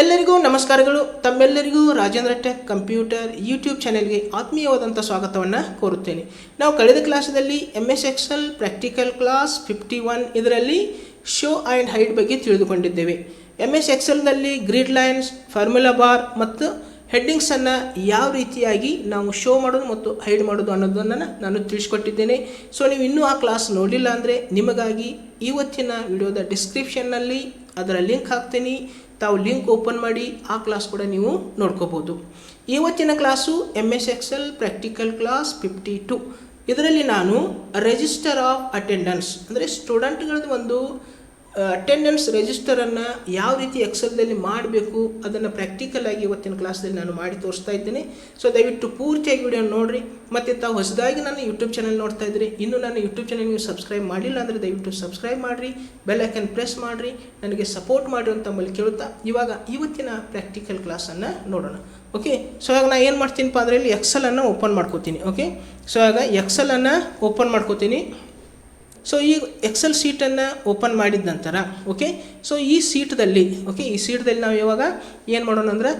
ಎಲ್ಲರಿಗೂ ನಮಸ್ಕಾರಗಳು. ತಮ್ಮೆಲ್ಲರಿಗೂ ರಾಜೇಂದ್ರ ಟೆಕ್ ಕಂಪ್ಯೂಟರ್ ಯೂಟ್ಯೂಬ್ ಚಾನೆಲ್ಗೆ ಆತ್ಮೀಯವಾದಂಥ ಸ್ವಾಗತವನ್ನು ಕೋರುತ್ತೇನೆ. ನಾವು ಕಳೆದ ಕ್ಲಾಸದಲ್ಲಿ M S Excel practical class fifty one ಇದರಲ್ಲಿ ಶೋ ಆ್ಯಂಡ್ ಹೈಡ್ ಬಗ್ಗೆ ತಿಳಿದುಕೊಂಡಿದ್ದೇವೆ. ಎಂ ಎಸ್ ಎಕ್ಸೆಲ್ನಲ್ಲಿ ಗ್ರಿಡ್ ಲೈನ್ಸ್ ಫಾರ್ಮುಲಾ ಬಾರ್ ಮತ್ತು ಹೆಡ್ಡಿಂಗ್ಸನ್ನು ಯಾವ ರೀತಿಯಾಗಿ ನಾವು ಶೋ ಮಾಡೋದು ಮತ್ತು ಹೈಡ್ ಮಾಡೋದು ಅನ್ನೋದನ್ನು ನಾನು ತಿಳಿಸ್ಕೊಟ್ಟಿದ್ದೇನೆ. ಸೊ ನೀವು ಇನ್ನೂ ಆ ಕ್ಲಾಸ್ ನೋಡಿಲ್ಲ ಅಂದರೆ ನಿಮಗಾಗಿ ಇವತ್ತಿನ ವಿಡಿಯೋದ ಡಿಸ್ಕ್ರಿಪ್ಷನ್ನಲ್ಲಿ ಅದರ ಲಿಂಕ್ ಹಾಕ್ತೀನಿ. ತಾವು ಲಿಂಕ್ ಓಪನ್ ಮಾಡಿ ಆ ಕ್ಲಾಸ್ ಕೂಡ ನೀವು ನೋಡ್ಕೋಬೋದು. ಇವತ್ತಿನ class M S Excel practical class fifty two ಇದರಲ್ಲಿ ನಾನು ರಿಜಿಸ್ಟರ್ ಆಫ್ ಅಟೆಂಡೆನ್ಸ್ ಅಂದರೆ ಸ್ಟೂಡೆಂಟ್ಗಳದ್ದು ಒಂದು ಅಟೆಂಡೆನ್ಸ್ ರಿಜಿಸ್ಟರನ್ನು ಯಾವ ರೀತಿ ಎಕ್ಸೆಲ್ದಲ್ಲಿ ಮಾಡಬೇಕು ಅದನ್ನು ಪ್ರಾಕ್ಟಿಕಲ್ ಆಗಿ ಇವತ್ತಿನ ಕ್ಲಾಸ್ದಲ್ಲಿ ನಾನು ಮಾಡಿ ತೋರಿಸ್ತಾ ಇದ್ದೇನೆ. ಸೊ ದಯವಿಟ್ಟು ಪೂರ್ತಿಯಾಗಿ ವಿಡಿಯೋ ನೋಡಿರಿ. ಮತ್ತು ತಾವು ಹೊಸದಾಗಿ ನನ್ನ ಯೂಟ್ಯೂಬ್ ಚಾನಲ್ ನೋಡ್ತಾ ಇದ್ದೀರಿ ಇನ್ನು ನನ್ನ ಯೂಟ್ಯೂಬ್ ಚಾನಲ್ ನೀವು ಸಬ್ಸ್ಕ್ರೈಬ್ ಮಾಡಿಲ್ಲ ಅಂದರೆ ದಯವಿಟ್ಟು ಸಬ್ಸ್ಕ್ರೈಬ್ ಮಾಡಿರಿ ಬೆಲ್ ಐಕನ್ ಪ್ರೆಸ್ ಮಾಡಿರಿ, ನನಗೆ ಸಪೋರ್ಟ್ ಮಾಡಿರಿ ಅಂತ ತಮ್ಮಲ್ಲಿ ಕೇಳುತ್ತಾ ಇವಾಗ ಇವತ್ತಿನ ಪ್ರಾಕ್ಟಿಕಲ್ ಕ್ಲಾಸನ್ನು ನೋಡೋಣ. ಓಕೆ ಸೊ ಇವಾಗ ನಾನು ಏನು ಮಾಡ್ತೀನಪ್ಪ ಅಂದರೆ ಇಲ್ಲಿ ಎಕ್ಸಲನ್ನು ಓಪನ್ ಮಾಡ್ಕೋತೀನಿ. ಓಕೆ ಸೊ ಇವಾಗ ಎಕ್ಸಲನ್ನು ಓಪನ್ ಮಾಡ್ಕೋತೀನಿ. ಸೊ ಈ ಎಕ್ಸೆಲ್ ಸೀಟನ್ನು ಓಪನ್ ಮಾಡಿದ ನಂತರ ಓಕೆ ಸೊ ಈ ಸೀಟ್ದಲ್ಲಿ ಓಕೆ ಈ ಸೀಟ್ದಲ್ಲಿ ನಾವು ಇವಾಗ ಏನು ಮಾಡೋಣ ಅಂದ್ರೆ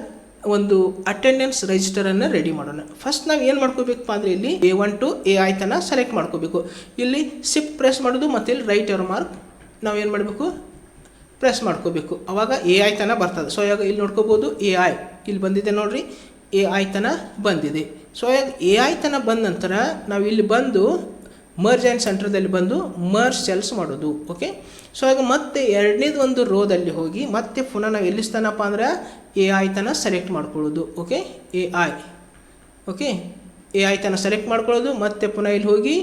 ಒಂದು ಅಟೆಂಡೆನ್ಸ್ ರಿಜಿಸ್ಟರನ್ನು ರೆಡಿ ಮಾಡೋಣ. ಫಸ್ಟ್ ನಾವು ಏನು ಮಾಡ್ಕೋಬೇಕಪ್ಪ ಅಂದರೆ ಇಲ್ಲಿ ಎ ಒನ್ ಟು ಎ ಆಯ್ತನ ಸೆಲೆಕ್ಟ್ ಮಾಡ್ಕೋಬೇಕು. ಇಲ್ಲಿ ಸಿಫ್ಟ್ ಪ್ರೆಸ್ ಮಾಡೋದು ಮತ್ತು ಇಲ್ಲಿ ರೈಟ್ ಎವರ್ ಮಾರ್ಕ್ ನಾವು ಏನು ಮಾಡಬೇಕು? ಪ್ರೆಸ್ ಮಾಡ್ಕೋಬೇಕು. ಅವಾಗ ಎ ಆಯ್ತನ ಬರ್ತದೆ. ಸೊ ಇವಾಗ ಇಲ್ಲಿ ನೋಡ್ಕೋಬೋದು ಎ ಐ ಇಲ್ಲಿ ಬಂದಿದೆ ನೋಡ್ರಿ. ಎ ಆಯ್ತನ ಬಂದಿದೆ. ಸೊ ಇವಾಗ ಎ ಆಯ್ತನ ಬಂದ ನಂತರ ನಾವು ಇಲ್ಲಿ ಬಂದು ಮರ್ಜ್ ಆ್ಯಂಡ್ ಸೆಂಟ್ರದಲ್ಲಿ ಬಂದು ಮರ್ಜ್ ಸೆಲ್ಸ್ ಮಾಡೋದು ಓಕೆ ಸೊ ಆಗ ಮತ್ತೆ ಎರಡನೇದು ಒಂದು ರೋದಲ್ಲಿ ಹೋಗಿ ಮತ್ತೆ ಪುನಃ ನಾವು ಎಲ್ಲಿಸ್ತಾನಪ್ಪ ಅಂದ್ರೆ ಎ ಐ ತನ ಸೆಲೆಕ್ಟ್ ಮಾಡ್ಕೊಳ್ಳೋದು okay A I okay A I ತನ ಸೆಲೆಕ್ಟ್ ಮಾಡ್ಕೊಳ್ಳೋದು, ಮತ್ತೆ ಪುನಃ ಇಲ್ಲಿ ಹೋಗಿ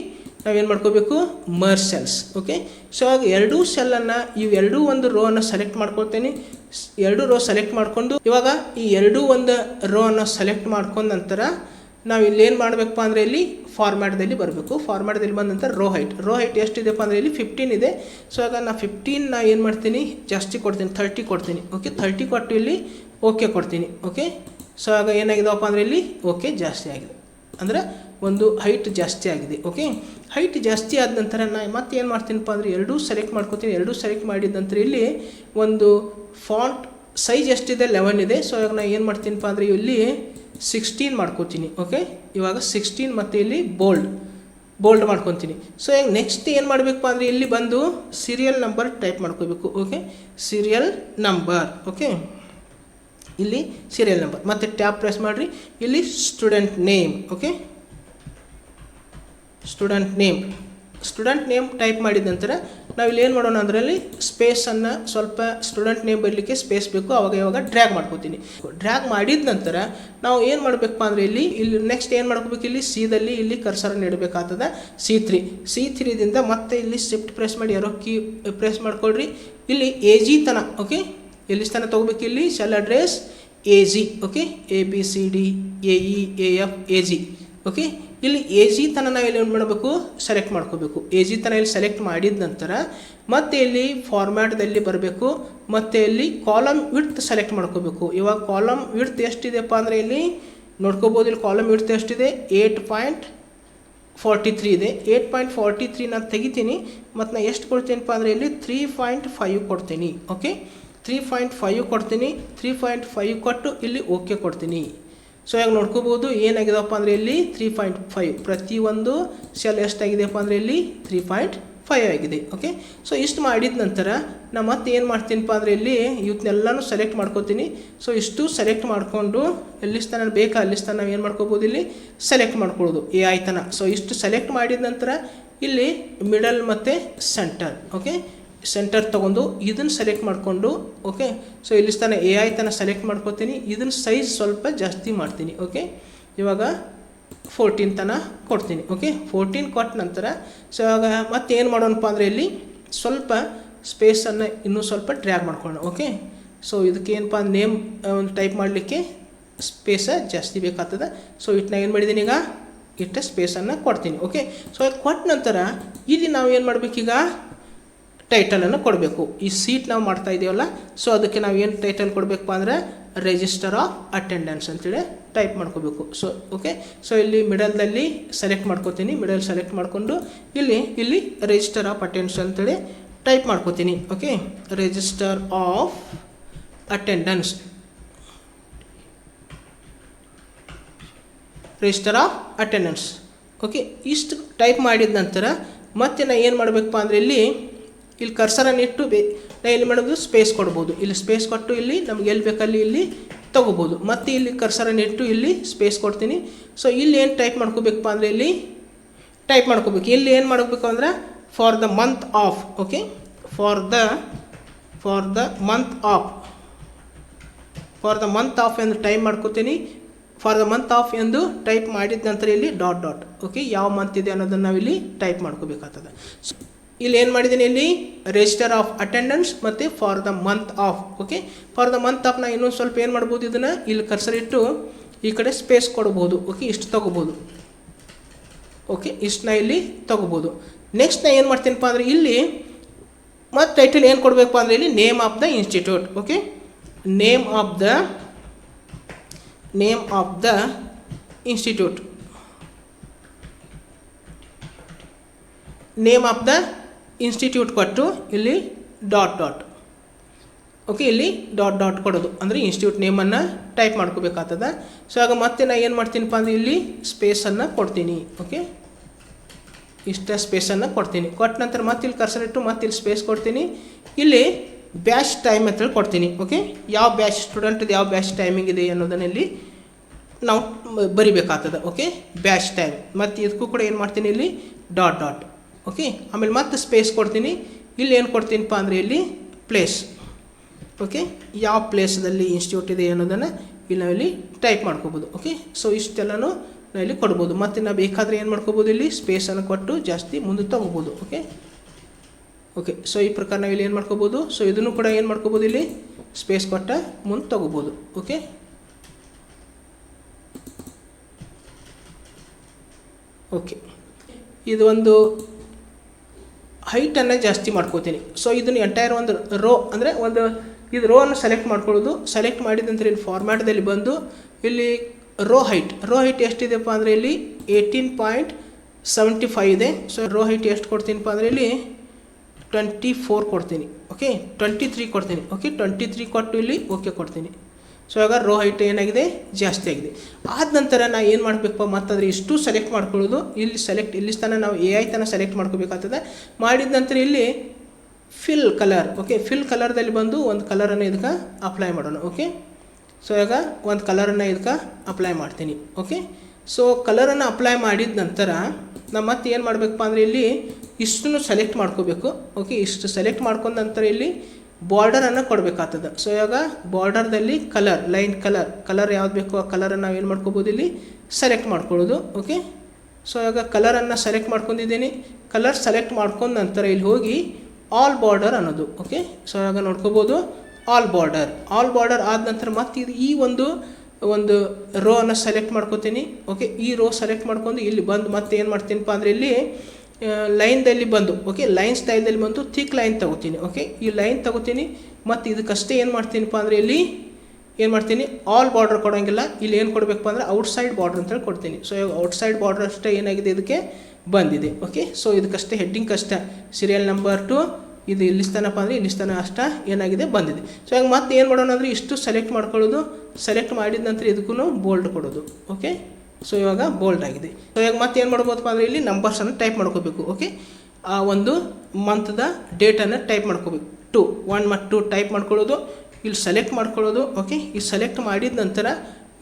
ನಾವೇನು ಮಾಡ್ಕೋಬೇಕು? ಮರ್ಜ್ ಸೆಲ್ಸ್ ಓಕೆ ಸೊ ಆಗ ಎರಡೂ ಸೆಲ್ಲನ್ನು ಎರಡೂ ಒಂದು ರೋವನ್ನು ಸೆಲೆಕ್ಟ್ ಮಾಡ್ಕೊಳ್ತೇನೆ. ಎರಡೂ ರೋ ಸೆಲೆಕ್ಟ್ ಮಾಡಿಕೊಂಡು ಇವಾಗ ಈ ಎರಡೂ ಒಂದು ರೋ ಅನ್ನು ಸೆಲೆಕ್ಟ್ ಮಾಡ್ಕೊಂಡ ನಂತರ ನಾವು ಇಲ್ಲಿ ಏನು ಮಾಡಬೇಕಪ್ಪ ಅಂದರೆ ಇಲ್ಲಿ ಫಾರ್ಮ್ಯಾಟ್ದಲ್ಲಿ ಬರಬೇಕು. ಫಾರ್ಮ್ಯಾಟ್ದಲ್ಲಿ ಬಂದ ನಂತರ ರೋ ಹೈಟ್ ರೋ ಹೈಟ್ ಎಷ್ಟಿದೆಪ್ಪ ಅಂದರೆ ಇಲ್ಲಿ ಫಿಫ್ಟೀನ್ ಇದೆ. ಸೊ ಆಗ ನಾನು ಫಿಫ್ಟೀನ್ ನಾ ಏನು ಮಾಡ್ತೀನಿ? ಜಾಸ್ತಿ ಕೊಡ್ತೀನಿ. ಥರ್ಟಿ ಕೊಡ್ತೀನಿ. ಓಕೆ ಥರ್ಟಿ ಕೊಟ್ಟು ಇಲ್ಲಿ ಓಕೆ ಕೊಡ್ತೀನಿ. ಓಕೆ ಸೊ ಆಗ ಏನಾಗಿದೆಪ್ಪ ಅಂದರೆ ಇಲ್ಲಿ ಓಕೆ ಜಾಸ್ತಿ ಆಗಿದೆ. ಅಂದರೆ ಒಂದು ಹೈಟ್ ಜಾಸ್ತಿ ಆಗಿದೆ. ಓಕೆ ಹೈಟ್ ಜಾಸ್ತಿ ಆದ ನಂತರ ನಾನು ಮತ್ತೆ ಏನು ಮಾಡ್ತೀನಪ್ಪ ಅಂದರೆ ಎರಡೂ ಸೆಲೆಕ್ಟ್ ಮಾಡ್ಕೋತೀನಿ. ಎರಡೂ ಸೆಲೆಕ್ಟ್ ಮಾಡಿದ ನಂತರ ಇಲ್ಲಿ ಒಂದು ಫಾಂಟ್ ಸೈಜ್ ಎಷ್ಟಿದೆ? ಲೆವೆನ್ ಇದೆ. ಸೊ ಇವಾಗ ನಾನು ಏನು ಮಾಡ್ತೀನಪ್ಪ ಅಂದರೆ ಇಲ್ಲಿ ಸಿಕ್ಸ್ಟೀನ್ ಮಾಡ್ಕೋತೀನಿ ಓಕೆ ಇವಾಗ ಸಿಕ್ಸ್ಟೀನ್ ಮತ್ತು ಇಲ್ಲಿ ಬೋಲ್ಡ್ ಬೋಲ್ಡ್ ಮಾಡ್ಕೊತೀನಿ. ಸೊ ಈಗ ನೆಕ್ಸ್ಟ್ ಏನು ಮಾಡಬೇಕು ಅಂದರೆ ಇಲ್ಲಿ ಬಂದು ಸೀರಿಯಲ್ ನಂಬರ್ ಟೈಪ್ ಮಾಡ್ಕೋಬೇಕು ಓಕೆ ಸೀರಿಯಲ್ ನಂಬರ್ ಓಕೆ ಇಲ್ಲಿ ಸೀರಿಯಲ್ ನಂಬರ್ ಮತ್ತು ಟ್ಯಾಪ್ ಪ್ರೆಸ್ ಮಾಡಿರಿ. ಇಲ್ಲಿ student name okay student name student name type ಮಾಡಿದ ನಂತರ ನಾವು ಇಲ್ಲಿ ಏನು ಮಾಡೋಣ ಅದರಲ್ಲಿ ಸ್ಪೇಸನ್ನು ಸ್ವಲ್ಪ ಸ್ಟೂಡೆಂಟ್ ನೇಮ್ ಬರಲಿಕ್ಕೆ ಸ್ಪೇಸ್ ಬೇಕು, ಅವಾಗ ಇವಾಗ ಡ್ರ್ಯಾಗ್ ಮಾಡ್ಕೋತೀನಿ. ಡ್ರ್ಯಾಗ್ ಮಾಡಿದ ನಂತರ ನಾವು ಏನು ಮಾಡಬೇಕಪ್ಪ ಅಂದರೆ ಇಲ್ಲಿ ಇಲ್ಲಿ ನೆಕ್ಸ್ಟ್ ಏನು ಮಾಡ್ಕೋಬೇಕು ಇಲ್ಲಿ? ಸಿದಲ್ಲಿ ಇಲ್ಲಿ ಕರ್ಸರನ್ನು ಇಡಬೇಕಾಗ್ತದೆ. ಸಿ ತ್ರೀ ಸಿ ತ್ರೀದಿಂದ ಮತ್ತೆ ಇಲ್ಲಿ ಶಿಫ್ಟ್ ಪ್ರೆಸ್ ಮಾಡಿ ಯಾರೋ ಕೀ ಪ್ರೆಸ್ ಮಾಡ್ಕೊಳ್ರಿ. ಇಲ್ಲಿ ಎ ಜಿ ತನ ಓಕೆ ಎಲ್ಲಿ ತನ ತೊಗೋಬೇಕು ಇಲ್ಲಿ? Cell address A G okay A B C D A E A F A G okay ಇಲ್ಲಿ ಎ ಜಿ ತನ ನಾವು ಇಲ್ಲಿ ಏನು ಮಾಡಬೇಕು? ಸೆಲೆಕ್ಟ್ ಮಾಡ್ಕೋಬೇಕು. ಎ ಜಿ ತನ ಇಲ್ಲಿ ಸೆಲೆಕ್ಟ್ ಮಾಡಿದ ನಂತರ ಮತ್ತೆ ಇಲ್ಲಿ ಫಾರ್ಮ್ಯಾಟ್ದಲ್ಲಿ ಬರಬೇಕು. ಮತ್ತು ಇಲ್ಲಿ ಕಾಲಮ್ ವಿಡ್ತ್ ಸೆಲೆಕ್ಟ್ ಮಾಡ್ಕೋಬೇಕು. ಇವಾಗ ಕಾಲಮ್ ವಿಡ್ತ್ ಎಷ್ಟಿದೆಪ್ಪ ಅಂದರೆ ಇಲ್ಲಿ ನೋಡ್ಕೋಬೋದು, ಇಲ್ಲಿ ಕಾಲಮ್ ವಿಡ್ತ್ ಎಷ್ಟಿದೆ? ಏಟ್ ಪಾಯಿಂಟ್ ಫಾರ್ಟಿ ತ್ರೀ ಇದೆ. ಏಟ್ ಪಾಯಿಂಟ್ ಫಾರ್ಟಿ ತ್ರೀ ನಾನು ತೆಗಿತೀನಿ. ಮತ್ತು ನಾನು ಎಷ್ಟು ಕೊಡ್ತೀನಪ್ಪ ಅಂದರೆ ಇಲ್ಲಿ ತ್ರೀ ಪಾಯಿಂಟ್ ಫೈವ್ ಕೊಡ್ತೀನಿ. ಓಕೆ ತ್ರೀ ಪಾಯಿಂಟ್ ಫೈವ್ ಕೊಡ್ತೀನಿ. ತ್ರೀ ಪಾಯಿಂಟ್ ಫೈವ್ ಕೊಟ್ಟು ಇಲ್ಲಿ ಓಕೆ ಕೊಡ್ತೀನಿ. ಸೊ ಇವಾಗ ನೋಡ್ಕೋಬೋದು ಏನಾಗಿದೆಪ್ಪ ಅಂದರೆ ಇಲ್ಲಿ ತ್ರೀ ಪಾಯಿಂಟ್ ಫೈವ್ ಪ್ರತಿಯೊಂದು ಸೆಲ್ ಎಷ್ಟಾಗಿದೆಯಪ್ಪ ಅಂದರೆ ಇಲ್ಲಿ ತ್ರೀ ಪಾಯಿಂಟ್ ಫೈವ್ ಆಗಿದೆ ಓಕೆ ಸೊ ಇಷ್ಟು ಮಾಡಿದ ನಂತರ ನಾ ಮತ್ತೆ ಏನು ಮಾಡ್ತೀನಪ್ಪ ಅಂದರೆ ಇಲ್ಲಿ ಇವತ್ತನ್ನೆಲ್ಲನೂ ಸೆಲೆಕ್ಟ್ ಮಾಡ್ಕೋತೀನಿ. ಸೊ ಇಷ್ಟು ಸೆಲೆಕ್ಟ್ ಮಾಡಿಕೊಂಡು ಎಲ್ಲಿ ಸ್ಥಾನ ಬೇಕಾ ಅಲ್ಲಿ ಸ್ಥಾನ ನಾವು ಏನು ಮಾಡ್ಕೋಬೋದು ಇಲ್ಲಿ ಸೆಲೆಕ್ಟ್ ಮಾಡ್ಕೊಳ್ಳೋದು ಎ ಆಯ್ತನ ಸೊ ಇಷ್ಟು ಸೆಲೆಕ್ಟ್ ಮಾಡಿದ ನಂತರ ಇಲ್ಲಿ ಮಿಡಲ್ ಮತ್ತು ಸೆಂಟರ್ ಓಕೆ ಸೆಂಟರ್ ತೊಗೊಂಡು ಇದನ್ನು ಸೆಲೆಕ್ಟ್ ಮಾಡಿಕೊಂಡು ಓಕೆ ಸೊ ಇಲ್ಲಿ ತನ ಎ ಐ ತನ ಸೆಲೆಕ್ಟ್ ಮಾಡ್ಕೋತೀನಿ. ಇದನ್ನ ಸೈಜ್ ಸ್ವಲ್ಪ ಜಾಸ್ತಿ ಮಾಡ್ತೀನಿ ಓಕೆ ಇವಾಗ ಫೋರ್ಟೀನ್ ತನ ಕೊಡ್ತೀನಿ ಓಕೆ ಫೋರ್ಟೀನ್ ಕೊಟ್ಟ ನಂತರ ಸೊ ಇವಾಗ ಏನು ಮಾಡೋಣಪ್ಪ ಅಂದರೆ ಇಲ್ಲಿ ಸ್ವಲ್ಪ ಸ್ಪೇಸನ್ನು ಇನ್ನೂ ಸ್ವಲ್ಪ ಡ್ರ್ಯಾಗ್ ಮಾಡ್ಕೊಳ್ಳೋಣ ಓಕೆ ಸೊ ಇದಕ್ಕೆ ಏನಪ್ಪ ನೇಮ್ ಒಂದು ಟೈಪ್ ಮಾಡಲಿಕ್ಕೆ ಸ್ಪೇಸ ಜಾಸ್ತಿ ಬೇಕಾಗ್ತದೆ. ಸೊ ಇಟ್ಟು ನಾನು ಏನು ಮಾಡಿದ್ದೀನಿ ಈಗ? ಇಟ್ಟ ಸ್ಪೇಸನ್ನು ಕೊಡ್ತೀನಿ ಓಕೆ ಸೊ ಕೊಟ್ಟ ನಂತರ, ಇಲ್ಲಿ ನಾವು ಏನು ಮಾಡಬೇಕೀಗ? ಟೈಟಲನ್ನು ಕೊಡಬೇಕು. ಈ ಸೀಟ್ ನಾವು ಮಾಡ್ತಾ ಇದೀವಲ್ಲ ಸೊ ಅದಕ್ಕೆ ನಾವು ಏನು ಟೈಟಲ್ ಕೊಡಬೇಕು ಅಂದರೆ ರಿಜಿಸ್ಟರ್ ಆಫ್ ಅಟೆಂಡೆನ್ಸ್ ಅಂತೇಳಿ ಟೈಪ್ ಮಾಡ್ಕೋಬೇಕು. ಸೊ ಓಕೆ ಸೊ ಇಲ್ಲಿ ಮಿಡಲ್ನಲ್ಲಿ ಸೆಲೆಕ್ಟ್ ಮಾಡ್ಕೋತೀನಿ. ಮಿಡಲ್ ಸೆಲೆಕ್ಟ್ ಮಾಡಿಕೊಂಡು ಇಲ್ಲಿ ಇಲ್ಲಿ ರಿಜಿಸ್ಟರ್ ಆಫ್ ಅಟೆಂಡೆನ್ಸ್ ಅಂತೇಳಿ ಟೈಪ್ ಮಾಡ್ಕೋತೀನಿ. Okay register of attendance register of attendance okay ಇಷ್ಟು ಟೈಪ್ ಮಾಡಿದ ನಂತರ ಮತ್ತೆ ನಾನು ಏನು ಮಾಡಬೇಕಪ್ಪ ಅಂದರೆ ಇಲ್ಲಿ ಇಲ್ಲಿ ಕರ್ಸರನ್ನು ಇಟ್ಟು ಬೇ ನಾ ಇಲ್ಲಿ ಮಾಡೋದು ಸ್ಪೇಸ್ ಕೊಡ್ಬೋದು. ಇಲ್ಲಿ ಸ್ಪೇಸ್ ಕೊಟ್ಟು ಇಲ್ಲಿ ನಮ್ಗೆ ಎಲ್ಲಿ ಬೇಕಲ್ಲಿ ಇಲ್ಲಿ ತೊಗೋಬೋದು. ಮತ್ತು ಇಲ್ಲಿ ಕರ್ಸರನ್ನು ಇಟ್ಟು ಇಲ್ಲಿ ಸ್ಪೇಸ್ ಕೊಡ್ತೀನಿ. ಸೊ ಇಲ್ಲಿ ಏನು ಟೈಪ್ ಮಾಡ್ಕೋಬೇಕಪ್ಪ ಅಂದರೆ ಇಲ್ಲಿ ಟೈಪ್ ಮಾಡ್ಕೋಬೇಕು. ಇಲ್ಲಿ ಏನು ಮಾಡಬೇಕು ಅಂದ್ರೆ for the month of okay for the for the month of for the month of ಎಂದು ಟೈಪ್ ಮಾಡ್ಕೋತೀನಿ. ಫಾರ್ ದ ಮಂತ್ ಆಫ್ ಎಂದು ಟೈಪ್ ಮಾಡಿದ ನಂತರ ಇಲ್ಲಿ ಡಾಟ್ ಡಾಟ್ ಓಕೆ ಯಾವ ಮಂತ್ ಇದೆ ಅನ್ನೋದನ್ನು ನಾವಿಲ್ಲಿ ಟೈಪ್ ಮಾಡ್ಕೋಬೇಕಾಗ್ತದೆ. So, ಇಲ್ಲಿ ಏನು ಮಾಡಿದ್ದೀನಿ ಇಲ್ಲಿ? ರಿಜಿಸ್ಟರ್ ಆಫ್ ಅಟೆಂಡೆನ್ಸ್ ಮತ್ತು for the month of okay for the month of ನಾ ಇನ್ನೊಂದು ಸ್ವಲ್ಪ ಏನು ಮಾಡ್ಬೋದು ಇದನ್ನು? ಇಲ್ಲಿ ಕರ್ಸರ್ ಇಟ್ಟು ಈ ಕಡೆ ಸ್ಪೇಸ್ ಕೊಡ್ಬೋದು ಓಕೆ ಇಷ್ಟು ತೊಗೋಬೋದು. ಓಕೆ ಇಷ್ಟನ್ನ ಇಲ್ಲಿ ತೊಗೋಬೋದು. ನೆಕ್ಸ್ಟ್ ನಾ ಏನು ಮಾಡ್ತೀನಪ್ಪ ಅಂದರೆ ಇಲ್ಲಿ ಮತ್ತು ಟೈಟಲ್ ಏನು ಕೊಡಬೇಕು ಅಂದರೆ ಇಲ್ಲಿ name of the institute okay name of the name of the institute name of the institute ಕೊಟ್ಟು ಇಲ್ಲಿ ಡಾಟ್ ಡಾಟ್ ಓಕೆ ಇಲ್ಲಿ ಡಾಟ್ ಡಾಟ್ ಕೊಡೋದು. ಅಂದರೆ ಇನ್ಸ್ಟಿಟ್ಯೂಟ್ ನೇಮನ್ನು ಟೈಪ್ ಮಾಡ್ಕೋಬೇಕಾಗ್ತದೆ. ಸೊ ಆಗ ಮತ್ತೆ ನಾನು ಏನು ಮಾಡ್ತೀನಪ್ಪ ಅಂದರೆ ಇಲ್ಲಿ ಸ್ಪೇಸನ್ನು ಕೊಡ್ತೀನಿ. ಓಕೆ ಇಷ್ಟ ಸ್ಪೇಸನ್ನು ಕೊಡ್ತೀನಿ. ಕೊಟ್ಟ ನಂತರ ಮತ್ತೆ ಇಲ್ಲಿ ಕರ್ಸರ್ ಇಟ್ಟು ಮತ್ತೆ ಇಲ್ಲಿ ಸ್ಪೇಸ್ ಕೊಡ್ತೀನಿ. ಇಲ್ಲಿ ಬ್ಯಾಚ್ ಟೈಮ್ ಅಂತೇಳಿ ಕೊಡ್ತೀನಿ. ಓಕೆ ಯಾವ ಬ್ಯಾಚ್ ಸ್ಟೂಡೆಂಟ್ದು ಯಾವ ಬ್ಯಾಚ್ ಟೈಮಿಂಗ್ ಇದೆ ಅನ್ನೋದನ್ನು ಇಲ್ಲಿ ನಾವು ಬರಿಬೇಕಾಗ್ತದೆ. ಓಕೆ ಬ್ಯಾಚ್ ಟೈಮ್ ಮತ್ತು ಇದಕ್ಕೂ ಕೂಡ ಏನು ಮಾಡ್ತೀನಿ ಇಲ್ಲಿ? ಡಾಟ್ ಡಾಟ್ ಓಕೆ ಆಮೇಲೆ ಮತ್ತೆ ಸ್ಪೇಸ್ ಕೊಡ್ತೀನಿ. ಇಲ್ಲಿ ಏನು ಕೊಡ್ತೀನಪ್ಪ ಅಂದರೆ ಇಲ್ಲಿ ಪ್ಲೇಸ್ ಓಕೆ ಯಾವ ಪ್ಲೇಸ್ದಲ್ಲಿ ಇನ್ಸ್ಟಿಟ್ಯೂಟ್ ಇದೆ ಅನ್ನೋದನ್ನು ಇಲ್ಲಿ ನಾವಿಲ್ಲಿ ಟೈಪ್ ಮಾಡ್ಕೋಬೋದು. ಓಕೆ ಸೊ ಇಷ್ಟೆಲ್ಲನೂ ನಾವಿಲ್ಲಿ ಕೊಡ್ಬೋದು. ಮತ್ತು ನಾವು ಬೇಕಾದರೆ ಏನು ಮಾಡ್ಕೋಬೋದು ಇಲ್ಲಿ? ಸ್ಪೇಸನ್ನು ಕೊಟ್ಟು ಜಾಸ್ತಿ ಮುಂದೆ ತೊಗೋಬೋದು. ಓಕೆ ಓಕೆ ಸೊ ಈ ಪ್ರಕಾರ ನಾವು ಇಲ್ಲಿ ಏನು ಮಾಡ್ಕೋಬೋದು? ಸೊ ಇದನ್ನು ಕೂಡ ಏನು ಮಾಡ್ಕೋಬೋದು ಇಲ್ಲಿ? ಸ್ಪೇಸ್ ಕೊಟ್ಟ ಮುಂದೆ ತೊಗೋಬೋದು. ಓಕೆ ಓಕೆ ಇದು ಒಂದು ಹೈಟನ್ನು ಜಾಸ್ತಿ ಮಾಡ್ಕೋತೀನಿ. ಸೊ ಇದನ್ನು ಎಂಟೈರ್ ಒಂದು ರೋ ಅಂದರೆ ಒಂದು ಇದು ರೋ ಅನ್ನು ಸೆಲೆಕ್ಟ್ ಮಾಡ್ಕೊಳ್ಳೋದು. ಸೆಲೆಕ್ಟ್ ಮಾಡಿದ ನಂತರ ಇಲ್ಲಿ ಫಾರ್ಮ್ಯಾಟ್ದಲ್ಲಿ ಬಂದು ಇಲ್ಲಿ ರೋ ಹೈಟ್ ರೋ ಹೈಟ್ ಎಷ್ಟಿದೆಪ್ಪ ಅಂದರೆ ಇಲ್ಲಿ ಏಯ್ಟೀನ್ ಪಾಯಿಂಟ್ ಸೆವೆಂಟಿ ಫೈವ್ ಇದೆ. ಸೊ ರೋ ಹೈಟ್ ಎಷ್ಟು ಕೊಡ್ತೀನಪ್ಪ ಅಂದರೆ ಇಲ್ಲಿ ಟ್ವೆಂಟಿ ಫೋರ್ ಕೊಡ್ತೀನಿ. ಓಕೆ ಟ್ವೆಂಟಿ ತ್ರೀ ಕೊಡ್ತೀನಿ. ಓಕೆ ಟ್ವೆಂಟಿ ತ್ರೀ ಕೊಟ್ಟು ಇಲ್ಲಿ ಓಕೆ ಕೊಡ್ತೀನಿ. ಸೊ ಇವಾಗ ರೋ ಹೈಟ್ ಏನಾಗಿದೆ? ಜಾಸ್ತಿ ಆಗಿದೆ. ಆದ ನಂತರ ನಾ ಏನು ಮಾಡಬೇಕಪ್ಪ? ಮತ್ತಂದರೆ ಇಷ್ಟು ಸೆಲೆಕ್ಟ್ ಮಾಡ್ಕೊಳ್ಳೋದು. ಇಲ್ಲಿ ಸೆಲೆಕ್ಟ್ ಇಲ್ಲಿ ತನಕ ನಾವು ಎ ಐ ತನಕ ಸೆಲೆಕ್ಟ್ ಮಾಡ್ಕೋಬೇಕಾಗ್ತದೆ. ಮಾಡಿದ ನಂತರ ಇಲ್ಲಿ ಫಿಲ್ ಕಲರ್ ಓಕೆ ಫಿಲ್ ಕಲರ್ದಲ್ಲಿ ಬಂದು ಒಂದು ಕಲರನ್ನು ಇದಕ್ಕೆ ಅಪ್ಲೈ ಮಾಡೋಣ ಓಕೆ ಸೊ ಇವಾಗ ಒಂದು ಕಲರನ್ನು ಇದಕ್ಕೆ ಅಪ್ಲೈ ಮಾಡ್ತೀನಿ ಓಕೆ ಸೊ ಕಲರನ್ನು ಅಪ್ಲೈ ಮಾಡಿದ ನಂತರ ನಾವು ಮತ್ತೆ ಏನು ಮಾಡಬೇಕಪ್ಪ ಅಂದರೆ ಇಲ್ಲಿ ಇಷ್ಟನ್ನು ಸೆಲೆಕ್ಟ್ ಮಾಡ್ಕೋಬೇಕು ಓಕೆ ಇಷ್ಟು ಸೆಲೆಕ್ಟ್ ಮಾಡ್ಕೊಂಡ ನಂತರ ಇಲ್ಲಿ ಬಾರ್ಡರನ್ನು ಕೊಡಬೇಕಾಗ್ತದೆ. ಸೊ ಇವಾಗ ಬಾರ್ಡರ್ದಲ್ಲಿ ಕಲರ್ ಲೈನ್ ಕಲರ್ ಕಲರ್ ಯಾವ್ದು ಬೇಕು ಆ ಕಲರನ್ನು ನಾವು ಏನು ಮಾಡ್ಕೋಬೋದು ಇಲ್ಲಿ? ಸೆಲೆಕ್ಟ್ ಮಾಡ್ಕೊಳ್ಳೋದು ಓಕೆ ಸೊ ಇವಾಗ ಕಲರನ್ನು ಸೆಲೆಕ್ಟ್ ಮಾಡ್ಕೊಂಡಿದ್ದೀನಿ. ಕಲರ್ ಸೆಲೆಕ್ಟ್ ಮಾಡ್ಕೊಂಡ ನಂತರ ಇಲ್ಲಿ ಹೋಗಿ ಆಲ್ ಬಾರ್ಡರ್ ಅನ್ನೋದು ಓಕೆ ಸೊ ಇವಾಗ ನೋಡ್ಕೋಬೋದು ಆಲ್ ಬಾರ್ಡರ್ ಆಲ್ ಬಾರ್ಡರ್ ಆದ ನಂತರ ಮತ್ತೆ ಇದು ಈ ಒಂದು ಒಂದು ರೋ ಅನ್ನು ಸೆಲೆಕ್ಟ್ ಮಾಡ್ಕೋತೀನಿ ಓಕೆ ಈ ರೋ ಸೆಲೆಕ್ಟ್ ಮಾಡ್ಕೊಂಡು ಇಲ್ಲಿ ಬಂದು ಮತ್ತೆ ಏನು ಮಾಡ್ತೀನಪ್ಪ ಅಂದರೆ ಇಲ್ಲಿ ಲೈನ್ದಲ್ಲಿ ಬಂದು ಓಕೆ ಲೈನ್ ಸ್ಟೈಲ್ದಲ್ಲಿ ಬಂದು ಥಿಕ್ ಲೈನ್ ತಗೋತೀನಿ ಓಕೆ ಈ ಲೈನ್ ತಗೋತೀನಿ, ಮತ್ತು ಇದಕ್ಕಷ್ಟೇ ಏನು ಮಾಡ್ತೀನಪ್ಪ ಅಂದರೆ ಇಲ್ಲಿ ಏನು ಮಾಡ್ತೀನಿ? ಆಲ್ ಬಾರ್ಡರ್ ಕೊಡೋಂಗಿಲ್ಲ. ಇಲ್ಲಿ ಏನು ಕೊಡಬೇಕಪ್ಪ ಅಂದರೆ ಔಟ್ಸೈಡ್ ಬಾರ್ಡರ್ ಅಂತೇಳಿ ಕೊಡ್ತೀನಿ. ಸೊ ಔಟ್ಸೈಡ್ ಬಾರ್ಡರ್ ಅಷ್ಟೇ ಏನಾಗಿದೆ ಇದಕ್ಕೆ? ಬಂದಿದೆ ಓಕೆ ಸೊ ಇದಕ್ಕಷ್ಟೇ ಹೆಡ್ಡಿಂಗ್ ಅಷ್ಟೇ ಸೀರಿಯಲ್ ನಂಬರ್ ಟು ಇದು ಇಲ್ಲಿ ಇಲ್ಲಿಸ್ತಾನಪ್ಪ ಅಂದರೆ ಇಲ್ಲಿಸ್ತಾನ ಅಷ್ಟ ಏನಾಗಿದೆ? ಬಂದಿದೆ. ಸೊ ಹಂಗೆ ಮತ್ತೆ ಏನು ಮಾಡೋಣ ಅಂದರೆ ಇಷ್ಟು ಸೆಲೆಕ್ಟ್ ಮಾಡ್ಕೊಳ್ಳೋದು. ಸೆಲೆಕ್ಟ್ ಮಾಡಿದ ನಂತರ ಇದಕ್ಕೂ ಬೋಲ್ಡ್ ಕೊಡೋದು ಓಕೆ ಸೊ ಇವಾಗ ಬೋಲ್ಡ್ ಆಗಿದೆ. ಸೊ ಇವಾಗ ಮತ್ತೆ ಏನು ಮಾಡ್ಬೋದಪ್ಪ ಅಂದರೆ ಇಲ್ಲಿ ನಂಬರ್ಸನ್ನು ಟೈಪ್ ಮಾಡ್ಕೋಬೇಕು ಓಕೆ ಆ ಒಂದು ಮಂತ್ದ ಡೇಟನ್ನು ಟೈಪ್ ಮಾಡ್ಕೋಬೇಕು. ಟು ಒನ್ ಮತ್ತು ಟು ಟೈಪ್ ಮಾಡ್ಕೊಳ್ಳೋದು, ಇಲ್ಲಿ ಸೆಲೆಕ್ಟ್ ಮಾಡ್ಕೊಳ್ಳೋದು ಓಕೆ ಇಲ್ಲಿ ಸೆಲೆಕ್ಟ್ ಮಾಡಿದ ನಂತರ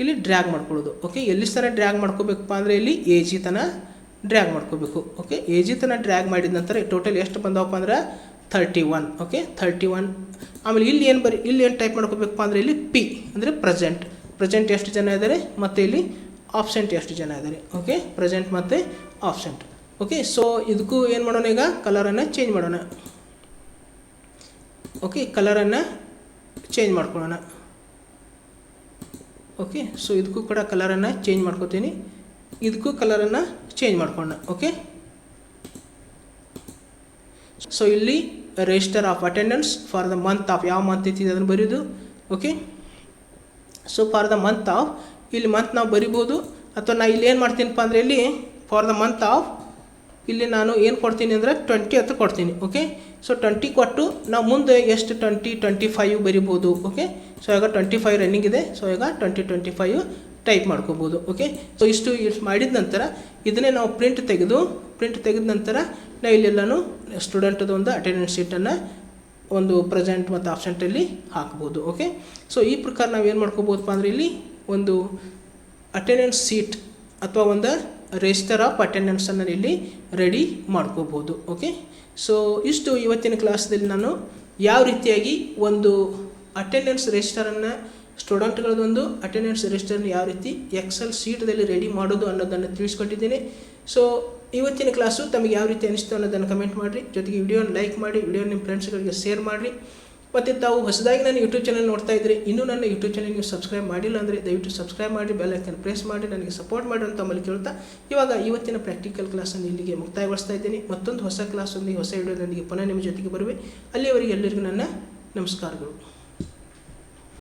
ಇಲ್ಲಿ ಡ್ರ್ಯಾಗ್ ಮಾಡ್ಕೊಳ್ಳೋದು ಓಕೆ ಎಲ್ಲಿ ತನಕ ಡ್ರ್ಯಾಗ್ ಮಾಡ್ಕೋಬೇಕಪ್ಪ ಅಂದರೆ ಇಲ್ಲಿ ಎ ಜಿ ತನ ಡ್ರ್ಯಾಗ್ ಮಾಡ್ಕೋಬೇಕು ಓಕೆ ಎ ಜಿ ತನ ಡ್ರ್ಯಾಗ್ ಮಾಡಿದ ನಂತರ ಟೋಟಲ್ ಎಷ್ಟು ಬಂದವಪ್ಪ ಅಂದ್ರೆ thirty one okay thirty one ಆಮೇಲೆ ಇಲ್ಲಿ ಏನು ಬರೀ, ಇಲ್ಲಿ ಏನು ಟೈಪ್ ಮಾಡ್ಕೋಬೇಕಪ್ಪ ಅಂದರೆ ಇಲ್ಲಿ ಪಿ ಅಂದರೆ ಪ್ರೆಸೆಂಟ್ ಪ್ರೆಸೆಂಟ್ ಎಷ್ಟು ಜನ ಇದ್ದಾರೆ ಮತ್ತು ಇಲ್ಲಿ ಆಪ್ಸೆಂಟ್ ಎಷ್ಟು ಜನ ಇದ್ದಾರೆ? ಓಕೆ ಪ್ರೆಸೆಂಟ್ ಮತ್ತು ಆಪ್ಸೆಂಟ್ ಓಕೆ ಸೊ ಇದಕ್ಕೂ ಏನು ಮಾಡೋಣ ಈಗ? ಕಲರನ್ನು ಚೇಂಜ್ ಮಾಡೋಣ. ಓಕೆ ಕಲರನ್ನು ಚೇಂಜ್ ಮಾಡ್ಕೊಳ್ಳೋಣ. ಓಕೆ ಸೊ ಇದಕ್ಕೂ ಕೂಡ ಕಲರನ್ನು ಚೇಂಜ್ ಮಾಡ್ಕೋತೀನಿ. ಇದಕ್ಕೂ ಕಲರನ್ನು ಚೇಂಜ್ ಮಾಡ್ಕೊಳ್ಳೋಣ. ಓಕೆ ಸೊ ಇಲ್ಲಿ register of attendance for the month of ಯಾವ ಮಂತ್ ಐತಿ ಅದನ್ನು ಬರೆಯೋದು? Okay so for the month of ಇಲ್ಲಿ ಮಂತ್ ನಾವು ಬರಿಬೋದು. ಅಥವಾ ನಾ ಇಲ್ಲಿ ಏನು ಮಾಡ್ತೀನಪ್ಪ ಅಂದರೆ ಇಲ್ಲಿ ಫಾರ್ ದ ಮಂತ್ ಆಫ್ ಇಲ್ಲಿ ನಾನು ಏನು ಕೊಡ್ತೀನಿ ಅಂದರೆ ಟ್ವೆಂಟಿ ಅಂತ ಕೊಡ್ತೀನಿ ಓಕೆ ಸೊ ಟ್ವೆಂಟಿ ಕೊಟ್ಟು ನಾವು ಮುಂದೆ ಎಷ್ಟು ಟ್ವೆಂಟಿ ಟ್ವೆಂಟಿ ಫೈವ್ ಬರಿಬೋದು ಓಕೆ ಸೊ ಈಗ ಟ್ವೆಂಟಿ ಫೈವ್ ರನ್ನಿಂಗ್ ಇದೆ. ಸೊ ಈಗ ಟ್ವೆಂಟಿ ಟ್ವೆಂಟಿ ಫೈವ್ ಟೈಪ್ ಮಾಡ್ಕೋಬೋದು ಓಕೆ ಸೊ ಇಷ್ಟು ಇಷ್ಟು ಮಾಡಿದ ನಂತರ ಇದನ್ನೇ ನಾವು ಪ್ರಿಂಟ್ ತೆಗೆದು ಪ್ರಿಂಟ್ ತೆಗೆದ ನಂತರ ನಾವು ಇಲ್ಲೆಲ್ಲನೂ ಸ್ಟೂಡೆಂಟದ ಒಂದು ಅಟೆಂಡೆನ್ಸ್ ಶೀಟನ್ನು ಒಂದು ಪ್ರೆಸೆಂಟ್ ಮತ್ತು ಆಬ್ಸೆಂಟಲ್ಲಿ ಹಾಕ್ಬೋದು ಓಕೆ ಸೊ ಈ ಪ್ರಕಾರ ನಾವು ಏನು ಮಾಡ್ಕೋಬೋದಪ್ಪ ಅಂದರೆ ಇಲ್ಲಿ ಒಂದು ಅಟೆಂಡೆನ್ಸ್ ಸೀಟ್ ಅಥವಾ ಒಂದು ರೆಜಿಸ್ಟರ್ ಆಫ್ ಅಟೆಂಡೆನ್ಸನ್ನು ಇಲ್ಲಿ ರೆಡಿ ಮಾಡ್ಕೋಬೋದು ಓಕೆ ಸೊ ಇಷ್ಟು ಇವತ್ತಿನ ಕ್ಲಾಸ್ದಲ್ಲಿ ನಾನು ಯಾವ ರೀತಿಯಾಗಿ ಒಂದು ಅಟೆಂಡೆನ್ಸ್ ರೆಜಿಸ್ಟರನ್ನು ಸ್ಟೂಡೆಂಟ್ಗಳದೊಂದು ಅಟೆಂಡೆನ್ಸ್ ರಿಜಿಸ್ಟರ್ನ ಯಾವ ರೀತಿ ಎಕ್ಸೆಲ್ ಶೀಟ್ದಲ್ಲಿ ರೆಡಿ ಮಾಡೋದು ಅನ್ನೋದನ್ನು ತಿಳಿಸ್ಕೊಟ್ಟಿದ್ದೀನಿ. ಸೊ ಇವತ್ತಿನ ಕ್ಲಾಸು ತಮಗೆ ಯಾವ ರೀತಿ ಅನಿಸ್ತು ಅನ್ನೋದನ್ನು ಕಮೆಂಟ್ ಮಾಡಿರಿ. ಜೊತೆಗೆ ವಿಡಿಯೋನ ಲೈಕ್ ಮಾಡಿ ವಿಡಿಯೋ ನಿಮ್ಮ ಫ್ರೆಂಡ್ಸ್ಗಳಿಗೆ ಶೇರ್ ಮಾಡಿರಿ. ಮತ್ತು ತಾವು ಹೊಸದಾಗಿ ನನ್ನ ಯೂಟ್ಯೂಬ್ ಚಾನಲ್ ನೋಡ್ತಾ ಇದ್ದರೆ ಇನ್ನೂ ನನ್ನ ಯೂಟ್ಯೂಬ್ ಚಾನಲ್ ನೀವು ಸಬ್ಸ್ಕ್ರೈಬ್ ಮಾಡಿಲ್ಲ ಅಂದರೆ ದಯವಿಟ್ಟು ಸಬ್ಸ್ಕ್ರೈಬ್ ಮಾಡಿ ಬೆಲ್ ಐಕನ್ ಪ್ರೆಸ್ ಮಾಡಿ, ನನಗೆ ಸಪೋರ್ಟ್ ಮಾಡಿ ಅಂತ ತಮ್ಮಲ್ಲಿ ಕೇಳ್ತಾ ಇವಾಗ ಇವತ್ತಿನ ಪ್ರಾಕ್ಟಿಕಲ್ ಕ್ಲಾಸನ್ನು ಇಲ್ಲಿಗೆ ಮುಕ್ತಾಯಗೊಳಿಸ್ತಾ ಇದ್ದೀನಿ. ಮತ್ತೊಂದು ಹೊಸ ಕ್ಲಾಸೊಂದಿಗೆ ಹೊಸ ವಿಡಿಯೋ ನನಗೆ ಪುನಃ ನಿಮ್ಮ ಜೊತೆಗೆ ಬರುವೆ. ಅಲ್ಲಿಯವರೆಗೆ ಎಲ್ಲರಿಗೂ ನನ್ನ ನಮಸ್ಕಾರಗಳು.